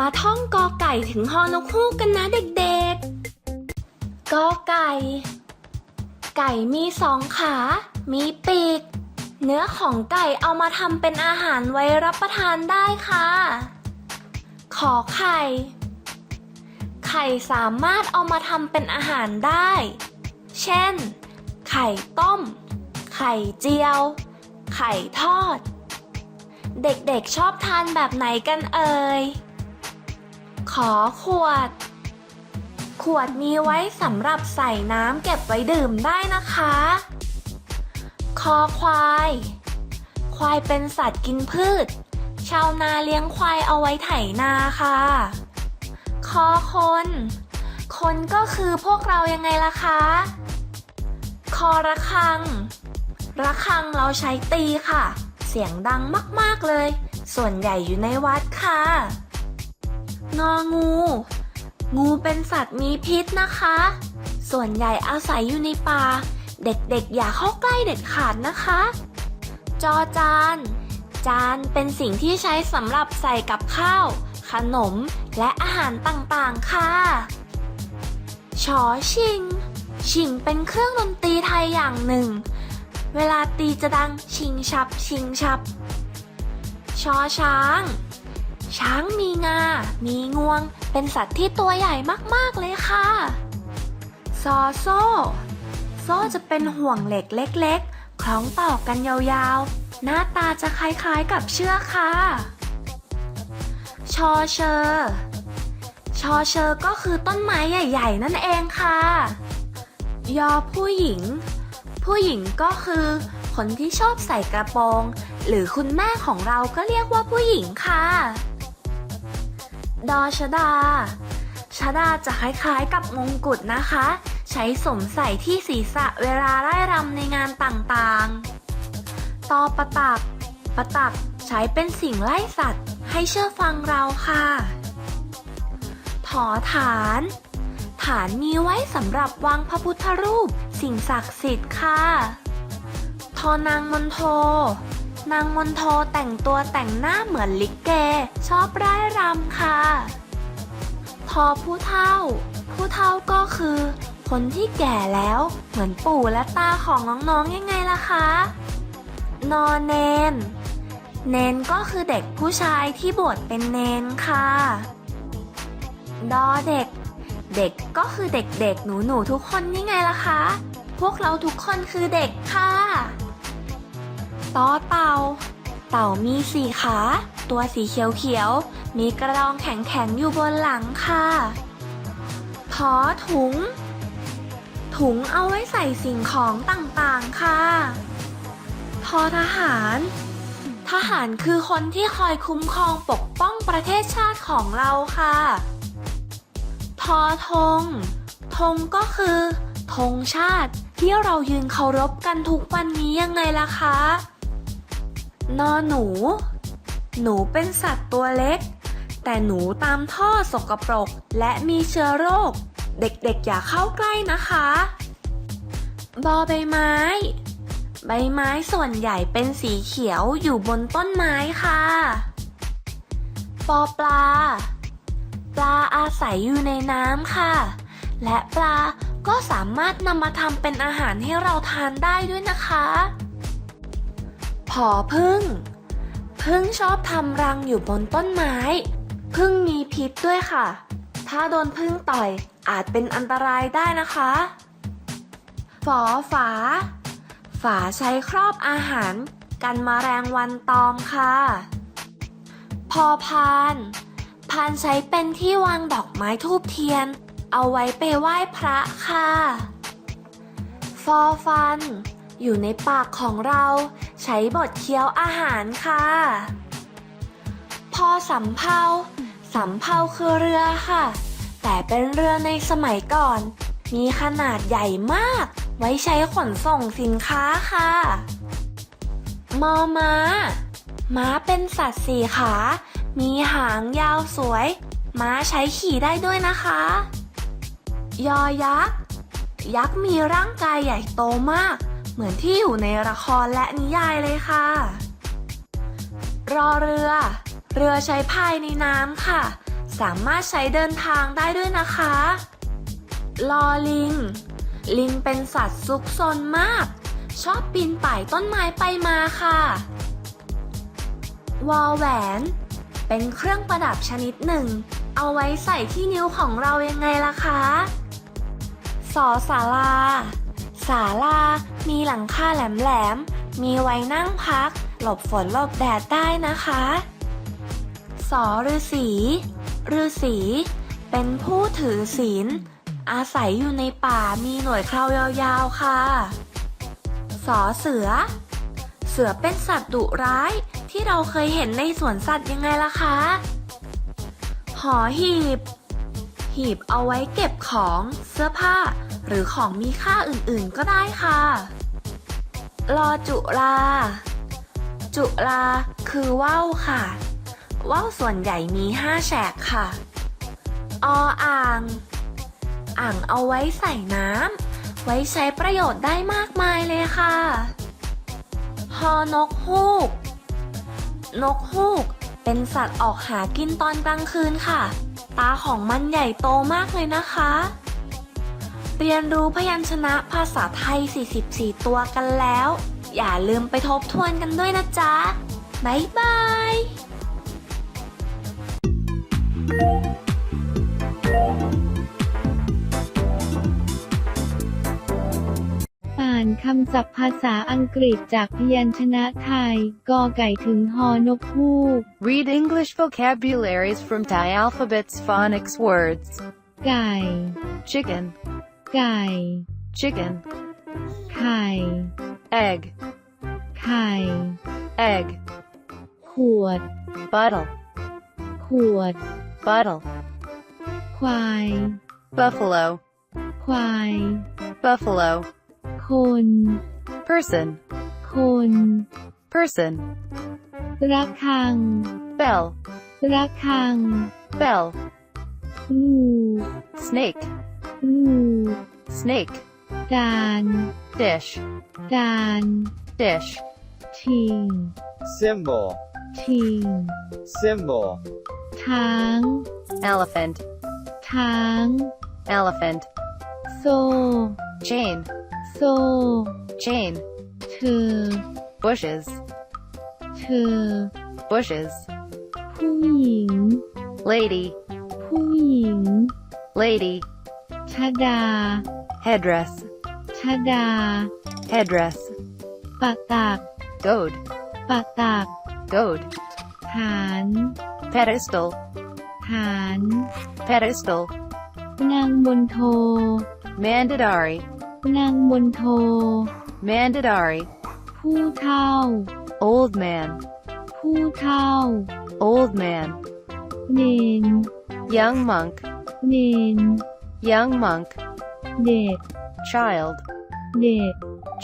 มาท่องกอไก่ถึงฮอนกฮูกกันนะเด็กๆ กอไก่ ไก่มีสองขา มีปีก เนื้อของไก่เอามาทำเป็นอาหารไว้รับประทานได้ค่ะ ขอไข่ ไข่สามารถเอามาทำเป็นอาหารได้ เช่น ไข่ต้ม ไข่เจียว ไข่ทอด เด็กๆชอบทานแบบไหนกันเอ่ย ขอขวด ขวดมีไว้สำหรับใส่น้ำเก็บไว้ดื่มได้นะคะ คอควาย ควายเป็นสัตว์กินพืช ชาวนาเลี้ยงควายเอาไว้ไถนาค่ะ คอคน คนก็คือพวกเรายังไงล่ะคะ คอระฆัง ระฆังเราใช้ตีค่ะ เสียงดังมากๆเลย ส่วนใหญ่อยู่ในวัดค่ะ งองู งูเป็นสัตว์มีพิษนะคะ ส่วนใหญ่อาศัยอยู่ในป่า เด็กๆ อย่าเข้าใกล้เด็ดขาดนะคะ จอจาน จานเป็นสิ่งที่ใช้สำหรับใส่กับข้าว ขนม และอาหารต่างๆ ค่ะ ชอชิง ชิงเป็นเครื่องดนตรีไทยอย่างหนึ่ง เวลาตีจะดังชิงชับ ชิงชับ ชอช้าง ช้างมีงา มีงวง เป็นสัตว์ที่ตัวใหญ่มากๆเลยค่ะ ซอโซ่ โซ่จะเป็นห่วงเหล็กเล็กๆ คล้องต่อกันยาวๆ หน้าตาจะคล้ายๆกับเชือกค่ะ ชอเชอร์ชอเชอร์ก็คือต้นไม้ใหญ่ๆ นั่นเองค่ะ ยอผู้หญิง ผู้หญิงก็คือ คนที่ชอบใส่กระโปรง หรือคุณแม่ของเราก็เรียกว่าผู้หญิงค่ะ ดอชดาชดาจะคล้ายๆกับมงกุฎนะคะ ใช้สวมใส่ที่ศีรษะเวลาไล่รำในงานต่างๆ ตอประตัก ประตักใช้เป็นสิ่งไล่สัตว์ ให้เชื่อฟังเราค่ะ ถอฐาน ฐานมีไว้สำหรับวางพระพุทธรูป สิ่งศักดิ์สิทธิ์ค่ะ ทอนางมนโท นางมนโทแต่งตัวแต่งหน้าเหมือนลิเก ชอบร่ายรำค่ะ ทอผู้เฒ่า ผู้เฒ่าก็คือ คนที่แก่แล้วเหมือนปู่และตาของน้องๆยังไงล่ะคะ นอเนน เนนก็คือเด็กผู้ชายที่บวชเป็นเนนค่ะ ดอเด็ก เด็กก็คือเด็กๆ หนูๆ ทุกคนนี่ไงล่ะคะ พวกเราทุกคนคือเด็กค่ะ ตอเต่า เต่ามีสี่ขา ตัวสีเขียวๆ มีกระดองแข็งๆ อยู่บนหลังค่ะทอถุง ถุงเอาไว้ใส่สิ่งของต่างๆ ค่ะทอทหาร ทหารคือคนที่คอยคุ้มครองปกป้องประเทศชาติของเราค่ะทอธง ธงก็คือธงชาติที่เรายืนเคารพกันทุกวันนี้ยังไงล่ะคะ นอหนู หนูเป็นสัตว์ตัวเล็ก แต่หนูตามท่อสกปรกและมีเชื้อโรค เด็กๆอย่าเข้าใกล้นะคะ บอใบไม้ ใบไม้ส่วนใหญ่เป็นสีเขียวอยู่บนต้นไม้ค่ะ ปอปลา ปลาอาศัยอยู่ในน้ำค่ะ และปลาก็สามารถนำมาทำเป็นอาหารให้เราทานได้ด้วยนะคะ อพึ่ง พึ่งชอบทำรังอยู่บนต้นไม้ พึ่งมีพิษด้วยค่ะ ถ้าโดนพึ่งต่อยอาจเป็นอันตรายได้นะคะ ฝอฝา ฝาใช้ครอบอาหารกันแมลงวันตอมค่ะ พอพาน พานใช้เป็นที่วางดอกไม้ทูบเทียน เอาไว้ไปไหว้พระค่ะ ฟอฟัน อยู่ในปากของเรา ใช้บดเคี้ยวอาหารค่ะ พอสำเภาสำเภาคือเรือค่ะ แต่เป็นเรือในสมัยก่อน มีขนาดใหญ่มาก ไว้ใช้ขนส่งสินค้าค่ะมอม้า ม้าเป็นสัตว์สี่ขา มีหางยาวสวย ม้าใช้ขี่ได้ด้วยนะคะ ยอยักษ์ ยักษ์มีร่างกายใหญ่โตมาก เหมือนที่อยู่ในละครและนิยายเลยค่ะ รอเรือ เรือใช้พายในน้ำค่ะ สามารถใช้เดินทางได้ด้วยนะคะ ลอลิง ลิงเป็นสัตว์ซุกซนมาก ชอบปีนป่ายต้นไม้ไปมาค่ะ วอลแหวน เป็นเครื่องประดับชนิดหนึ่ง เอาไว้ใส่ที่นิ้วของเรายังไงล่ะคะสอสาราศาลา มีหลังคาแหลมๆ มีไว้นั่งพัก หลบฝนหลบแดดได้นะคะ สอฤาษีฤาษีเป็นผู้ถือศีล อาศัยอยู่ในป่ามีหน่วยเคราวยาวๆค่ะ สอเสือ เสือเป็นสัตว์ดุร้ายที่เราเคยเห็นในสวนสัตว์ยังไงล่ะคะหอหีบ หีบเอาไว้เก็บของเสื้อผ้า หรือของมีค่าอื่นๆก็ได้ค่ะ รอจุลา จุลาคือว่าวค่ะ ว่าวส่วนใหญ่มีห้าแฉกค่ะ ออ่าง อ่างเอาไว้ใส่น้ำ ไว้ใช้ประโยชน์ได้มากมายเลยค่ะ ฮอนกฮูก นกฮูกเป็นสัตว์ออกหากินตอนกลางคืนค่ะ ตาของมันใหญ่โตมากเลยนะคะ เรียนรู้พยัญชนะภาษาไทย 44 ตัวกันแล้ว อย่าลืมไปทบทวนกันด้วยนะจ๊ะ บ๊ายบายอ่านคำศัพท์ภาษาอังกฤษจากพยัญชนะไทย กอไก่ถึงฮอนกฮูก Read English vocabularies from Thai alphabets phonics words. ไก่ Chicken, ไก่ chicken, ไข่ egg, ไข่ egg, ขวด bottle, ขวด bottle, ควาย buffalo, ควาย buffalo, คน person, คน person, ระฆัง bell, ระฆัง bell, งู snake, งู snake, จาน dish, จาน dish, ชิง symbol, ชิง symbol, ช้าง elephant, ช้าง elephant, โซ่ chain, โซ่ chain, เธอ bushes, เธอ bushes, ผู้หญิง lady, ผู้หญิง lady, ชดา headdress, ชดา headdress, ปะตัก goad, ปะตัก goad, ฐาน pedestal, ฐาน pedestal, นางบนโท mandatory, นางบนโท mandatory, ผู้เท่า old man, ผู้เท่า old man, เนน young monk, เนน young monk, เด็ก child, เด็ก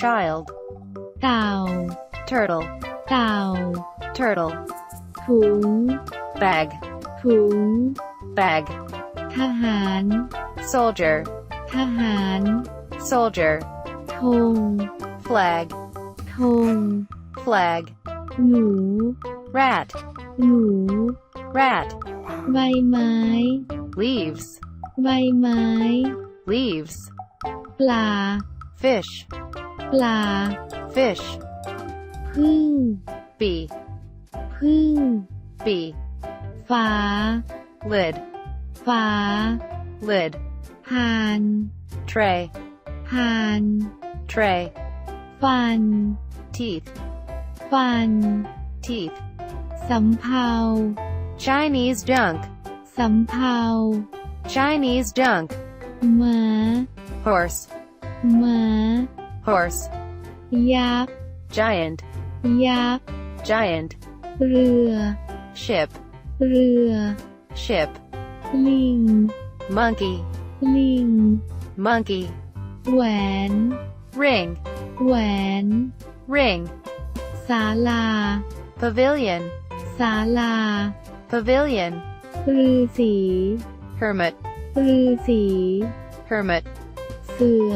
child, เต่า turtle, เต่า turtle, ถุง bag, ถุง bag, ทหาร soldier, ทหาร soldier, ธง flag, ธง flag, หนู rat, หนู rat, ใบไม้ leaves, ใบไม้ leaves, ปลา fish, ปลา fish, พึ่ง bee, พึ่ง bee, ฟ้า lid, ฟ้า lid, พาน tray, พาน tray, ฟัน teeth, ฟัน teeth, สำเภา Chinese junk, สำเภา Chinese junk, หมา horse, หมา horse, ยักษ์ giant, ยักษ์ giant, เรือ ship, เรือ ship, ลิง monkey, ลิง monkey, แหวน ring, แหวน ring, ศาลา pavilion, ศาลา pavilion, ฤาษี hermit, ฤาษี hermit, เสือ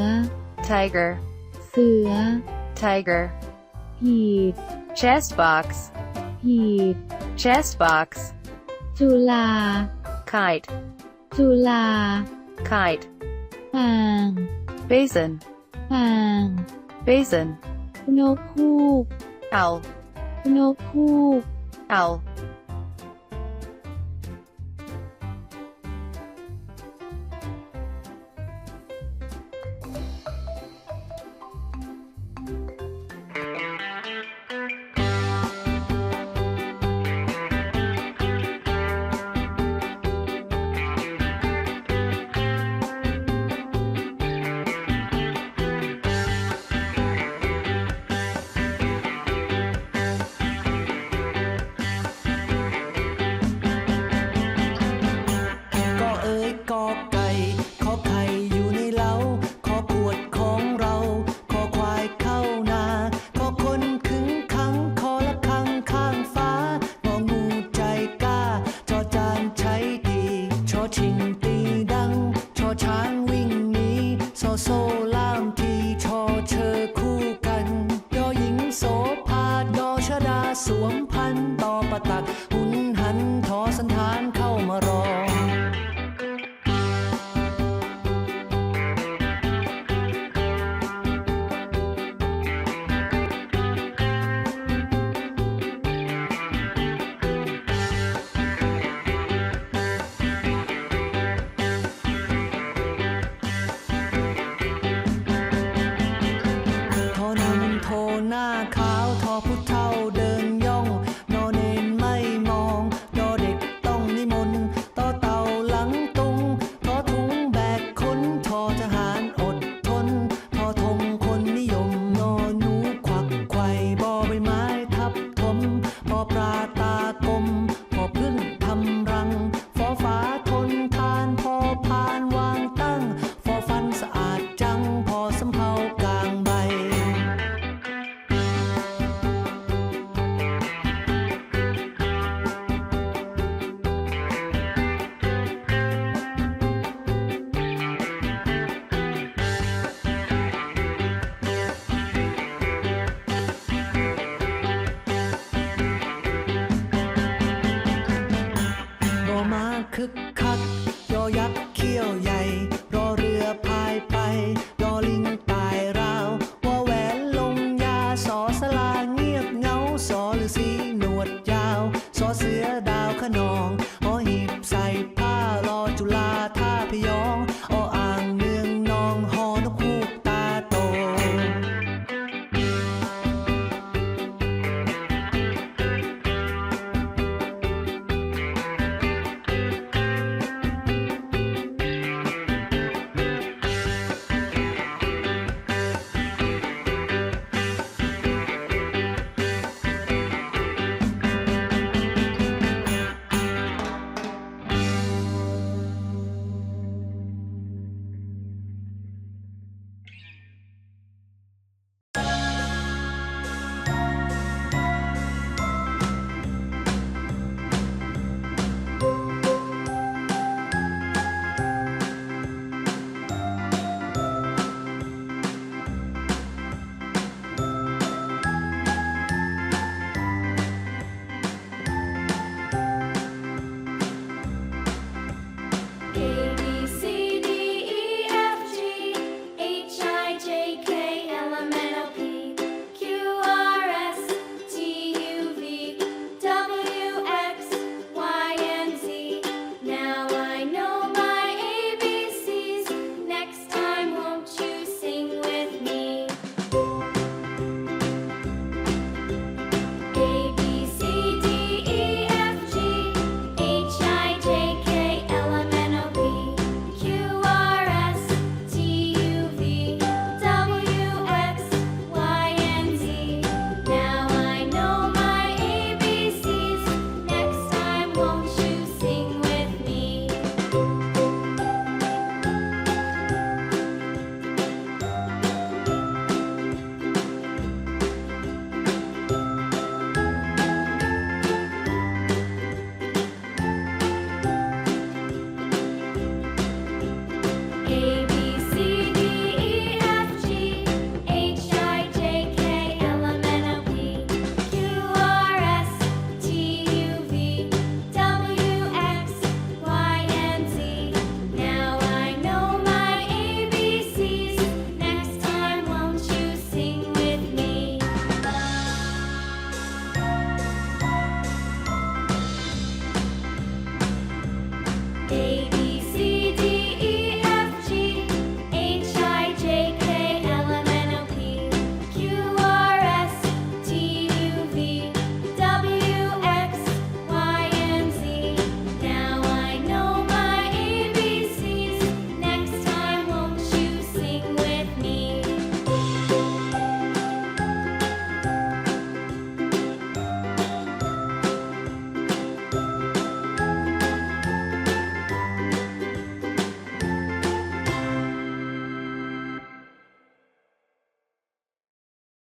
tiger, เสือ tiger, หีบ chess box, หีบ chess box, จุฬา kite, จุฬา kite, อ่าง basin, อ่าง basin, นกฮูก owl, นกฮูก owl,